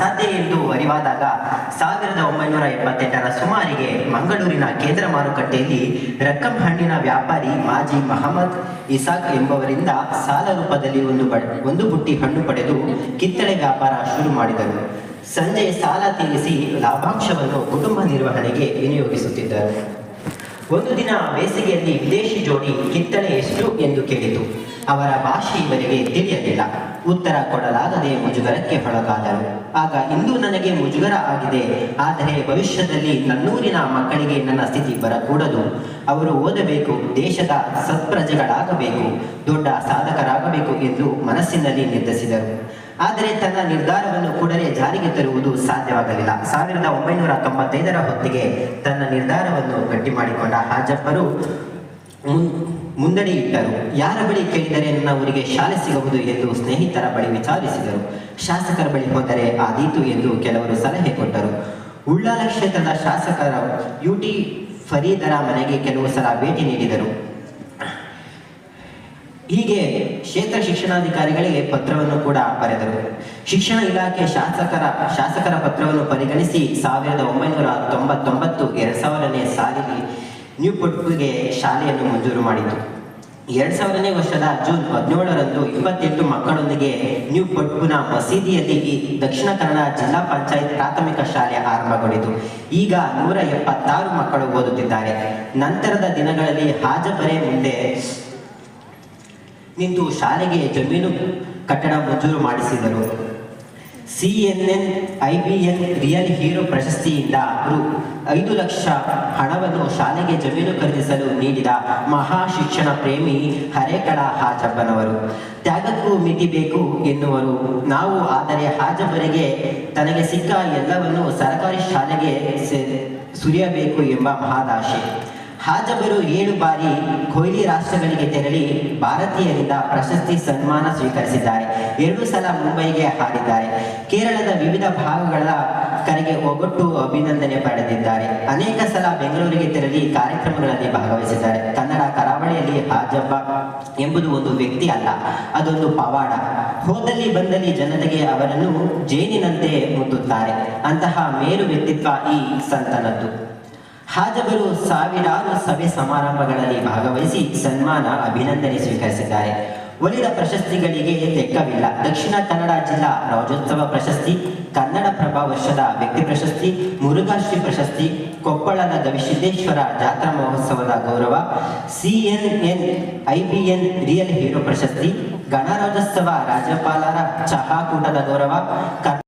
ಅಸಾಧ್ಯ ಎಂದು ಅರಿವಾದಾಗ ಸಾವಿರದ ಒಂಬೈನೂರ ಎಪ್ಪತ್ತೆಂಟರ ಸುಮಾರಿಗೆ ಮಂಗಳೂರಿನ ಕೇಂದ್ರ ಮಾರುಕಟ್ಟೆಯಲ್ಲಿ ರಕ್ಕಂ ಹಣ್ಣಿನ ವ್ಯಾಪಾರಿ ಮಾಜಿ ಮಹಮ್ಮದ್ ಇಸಾಕ್ ಎಂಬವರಿಂದ ಸಾಲ ರೂಪದಲ್ಲಿ ಒಂದು ಒಂದು ಬುಟ್ಟಿ ಹಣ್ಣು ಪಡೆದು ಕಿತ್ತಳೆ ವ್ಯಾಪಾರ ಶುರು ಮಾಡಿದರು. ಸಂಜೆ ಸಾಲ ತೀರಿಸಿ ಲಾಭಾಂಶವನ್ನು ಕುಟುಂಬ ನಿರ್ವಹಣೆಗೆ ವಿನಿಯೋಗಿಸುತ್ತಿದ್ದರು. ಒಂದು ದಿನ ಬೇಸಿಗೆಯಲ್ಲಿ ವಿದೇಶಿ ಜೋಡಿ ಕಿತ್ತಳೆ ಎಷ್ಟು? ಅವರ ಭಾಷೆ ಇವರಿಗೆ ತಿಳಿಯಲಿಲ್ಲ. ಉತ್ತರ ಕೊಡಲಾಗದೆ ಮುಜುಗರಕ್ಕೆ ಒಳಗಾದರು ಆಗ ಇಂದು ನನಗೆ ಮುಜುಗರ ಆಗಿದೆ. ಆದರೆ ಭವಿಷ್ಯದಲ್ಲಿ ನನ್ನೂರಿನ ಮಕ್ಕಳಿಗೆ ನನ್ನ ಸ್ಥಿತಿ ಬರಕೂಡದು. ಅವರು ಓದಬೇಕು, ದೇಶದ ಸತ್ಪ್ರಜೆಗಳಾಗಬೇಕು, ದೊಡ್ಡ ಸಾಧಕರಾಗಬೇಕು ಎಂದು ಮನಸ್ಸಿನಲ್ಲಿ ನಿರ್ಧರಿಸಿದರು. ಆದರೆ ತನ್ನ ನಿರ್ಧಾರವನ್ನು ಕೂಡಲೇ ಜಾರಿಗೆ ತರುವುದು ಸಾಧ್ಯವಾಗಲಿಲ್ಲ. ಸಾವಿರದ ಒಂಬೈನೂರ ತೊಂಬತ್ತೈದರ ಹೊತ್ತಿಗೆ ತನ್ನ ನಿರ್ಧಾರವನ್ನು ಗಟ್ಟಿ ಮಾಡಿಕೊಂಡ ಹಾಜಪ್ಪರು ಮುಂದಡಿ ಇಟ್ಟರು. ಯಾರ ಬಳಿ ಕೇಳಿದರೆ ನನ್ನ ಊರಿಗೆ ಶಾಲೆ ಸಿಗಬಹುದು ಎಂದು ಸ್ನೇಹಿತರ ಬಳಿ ವಿಚಾರಿಸಿದರು. ಶಾಸಕರ ಬಳಿ ಹೋದರೆ ಆದೀತು ಎಂದು ಕೆಲವರು ಸಲಹೆ ಕೊಟ್ಟರು. ಉಳ್ಳಾಲ ಕ್ಷೇತ್ರದ ಶಾಸಕರ ಯು ಟಿ ಫರೀದರ ಮನೆಗೆ ಕೆಲವು ಸಲ ಭೇಟಿ ನೀಡಿದರು. ಹೀಗೆ ಕ್ಷೇತ್ರ ಶಿಕ್ಷಣಾಧಿಕಾರಿಗಳಿಗೆ ಪತ್ರವನ್ನು ಕೂಡ ಬರೆದರು. ಶಿಕ್ಷಣ ಇಲಾಖೆ ಶಾಸಕರ ಶಾಸಕರ ಪತ್ರವನ್ನು ಪರಿಗಣಿಸಿ ಸಾವಿರದ ಒಂಬೈನೂರ ತೊಂಬತ್ತೊಂಬತ್ತು ಎರಡ್ ಸಾವಿರನೇ ಸಾಲಿಗೆ ನ್ಯೂ ಪಟ್ಪುಗೆ ಶಾಲೆಯನ್ನು ಮಂಜೂರು ಮಾಡಿತು. ಎರಡ್ ಸಾವಿರನೇ ವರ್ಷದ ಜೂನ್ ಹದಿನೇಳರಂದು ಇಪ್ಪತ್ತೆಂಟು ಮಕ್ಕಳೊಂದಿಗೆ ನ್ಯೂ ಪಟ್ಪುನ ಮಸೀದಿಯಲ್ಲಿ ದಕ್ಷಿಣ ಕನ್ನಡ ಜಿಲ್ಲಾ ಪಂಚಾಯತ್ ಪ್ರಾಥಮಿಕ ಶಾಲೆ ಆರಂಭಗೊಂಡಿತು. ಈಗ ನೂರ ಎಪ್ಪತ್ತಾರು ಮಕ್ಕಳು ಓದುತ್ತಿದ್ದಾರೆ. ನಂತರದ ದಿನಗಳಲ್ಲಿ ಹಾಜಬರೆ ಮುಂದೆ ನಿಂತು ಶಾಲೆಗೆ ಜಮೀನು ಕಟ್ಟಡ ಮಂಜೂರು ಮಾಡಿಸಿದರು. ಸಿಎನ್ಎನ್ ಐಬಿಎನ್ ರಿಯಲ್ ಹೀರೋ ಪ್ರಶಸ್ತಿಯಿಂದ ರು ಐದು ಲಕ್ಷ ಹಣವನ್ನು ಶಾಲೆಗೆ ಜಮೀನು ಖರೀದಿಸಲು ನೀಡಿದ ಮಹಾ ಶಿಕ್ಷಣ ಪ್ರೇಮಿ ಹರೇಕಳ ಹಾಜಬ್ಬನವರು. ತ್ಯಾಗಕ್ಕೂ ಮಿತಿ ಬೇಕು ಎನ್ನುವರು. ನಾವು ಆದರೆ ಹಾಜಬ್ಬರಿಗೆ ತನಗೆ ಸಿಕ್ಕ ಎಲ್ಲವನ್ನು ಸರ್ಕಾರಿ ಶಾಲೆಗೆ ಸುರಿಯಬೇಕು ಎಂಬ ಮಹಾದಾಶೆ. ಹಾಜಬರು ಏಳು ಬಾರಿ ಕೊಹ್ಲಿ ರಾಷ್ಟ್ರಗಳಿಗೆ ತೆರಳಿ ಭಾರತೀಯರಿಂದ ಪ್ರಶಸ್ತಿ ಸನ್ಮಾನ ಸ್ವೀಕರಿಸಿದ್ದಾರೆ. ಎರಡು ಸಲ ಮುಂಬೈಗೆ ಹಾರಿದ್ದಾರೆ. ಕೇರಳದ ವಿವಿಧ ಭಾಗಗಳ ಕರೆಗೆ ಒಗ್ಗಟ್ಟು ಅಭಿನಂದನೆ ಪಡೆದಿದ್ದಾರೆ. ಅನೇಕ ಸಲ ಬೆಂಗಳೂರಿಗೆ ತೆರಳಿ ಕಾರ್ಯಕ್ರಮಗಳಲ್ಲಿ ಭಾಗವಹಿಸಿದ್ದಾರೆ. ಕನ್ನಡ ಕರಾವಳಿಯಲ್ಲಿ ಹಾಜಬ್ಬ ಎಂಬುದು ಒಂದು ವ್ಯಕ್ತಿ ಅಲ್ಲ, ಅದೊಂದು ಪವಾಡ. ಹೋದಲ್ಲಿ ಬಂದಲ್ಲಿ ಜನತೆಗೆ ಅವರನ್ನು ಜೇನಿನಂತೆ ಮುತ್ತುತ್ತಾರೆ ಅಂತಹ ಮೇರು ವ್ಯಕ್ತಿತ್ವ ಈ ಸಂತನದ್ದು. ಹಾಜಬರು ಸಾವಿರಾರು ಸಭೆ ಸಮಾರಂಭಗಳಲ್ಲಿ ಭಾಗವಹಿಸಿ ಸನ್ಮಾನ, ಅಭಿನಂದನೆ ಸ್ವೀಕರಿಸಿದ್ದಾರೆ. ಒಲಿದ ಪ್ರಶಸ್ತಿಗಳಿಗೆ ಲೆಕ್ಕವಿಲ್ಲ ದಕ್ಷಿಣ ಕನ್ನಡ ಜಿಲ್ಲಾ ರಾಜ್ಯೋತ್ಸವ ಪ್ರಶಸ್ತಿ ಕನ್ನಡ ಪ್ರಭಾ ವರ್ಷದ ವ್ಯಕ್ತಿ ಪ್ರಶಸ್ತಿ, ಮುರುಘಾಶ್ರೀ ಪ್ರಶಸ್ತಿ, ಕೊಪ್ಪಳದ ಗವಿಸಿದ್ದೇಶ್ವರ ಜಾತ್ರಾ ಮಹೋತ್ಸವದ ಗೌರವ ಸಿಎನ್ಎನ್ ಐಬಿಎನ್ ರಿಯಲ್ ಹೀರೋ ಪ್ರಶಸ್ತಿ, ಗಣರಾಜ್ಯೋತ್ಸವ ರಾಜ್ಯಪಾಲರ ಚಹಾಕೂಟದ ಗೌರವ ಕರ್-